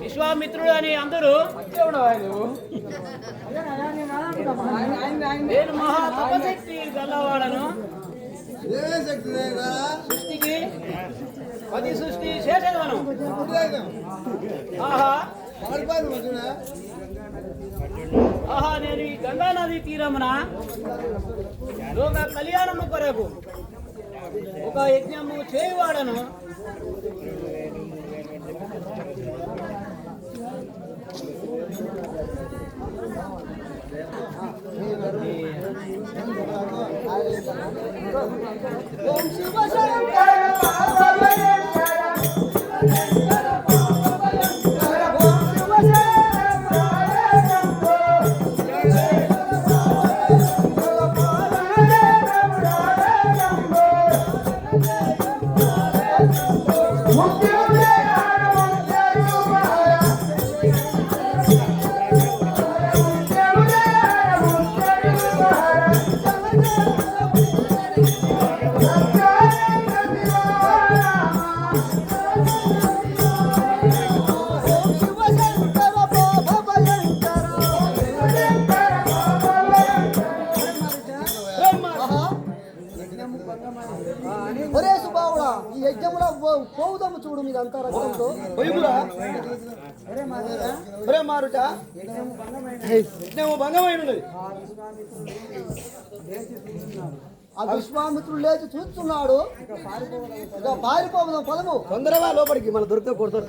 విశ్వామిత్రుడు అని అందరూ నేను మహా. తపశక్తి గల్లవాడను సృష్టికి పది సృష్టి చేసేదను ఆహా. ఆహా నేను ఈ గంగా నది తీరమున లోక కళ్యాణము కొరకు ఒక యజ్ఞము చేయువాడను. ఒరే మీదంతా రక్తంతో పొయ్యురా ఒరే మారుట. యజ్ఞము భంగమైనది ఆ విశ్వామిత్రుడు లేచి చూస్తున్నాడు. ఇక పారిపోదాం పొలము తొందరగా లోపలికి మన దొరికితే కొడతారు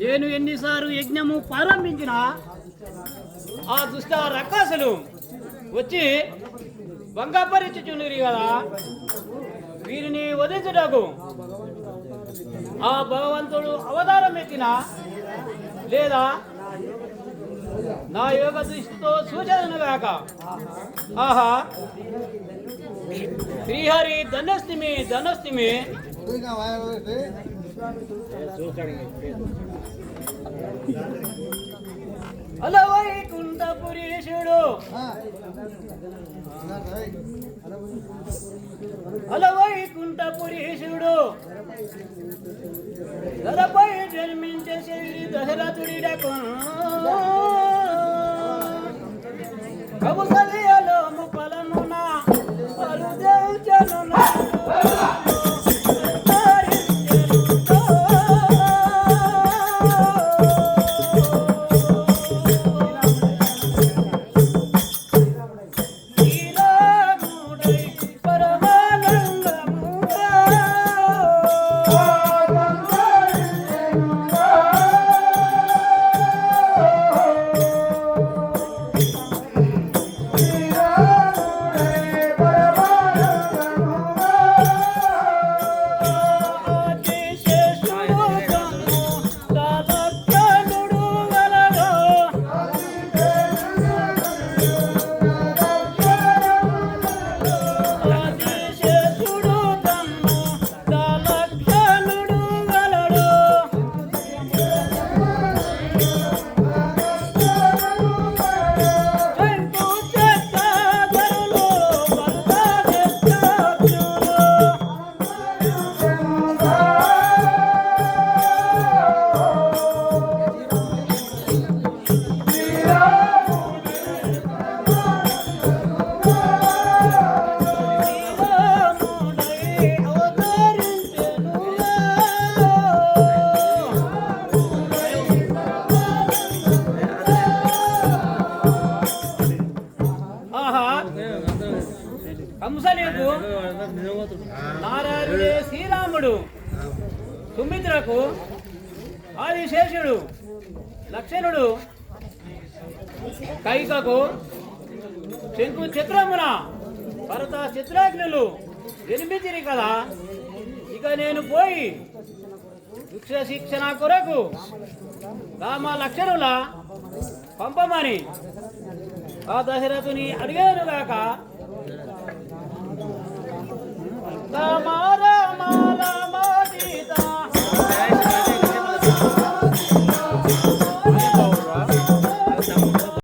నేను ఎన్నిసార్లు యజ్ఞము ప్రారంభించిన ఆ దుష్ట రక్కసులు వచ్చి భంగపరిచుచుండిరి కదా. వీరిని వధించుటకు ఆ భగవంతుడు అవతారం ఎత్తిన లేదా నా యోగ దృష్టితో సూచనను గాక. ఆహా. శ్రీహరి ధనస్తిమి ధనస్తిమి అలవైకుంఠ పురీషుడు అలవైకుంఠ పురీషుడు గలపై జన్మించే శైలి దశరథుడిడకు కబుసలియలోము ఫలమున పలుదేల్చెను శ్రీరాముడు. సుమిత్రకు ఆదిశేషుడు లక్షణుడు కైకకు శంకు చిత్రమున భరత చిత్రాజ్ఞులు జన్మించిరి కదా. ఇక నేను పోయి వృక్ష శిక్షణ కొరకు రామ లక్షణుల పంపమని ఆ దశరథుని అడిగాను గాక రామ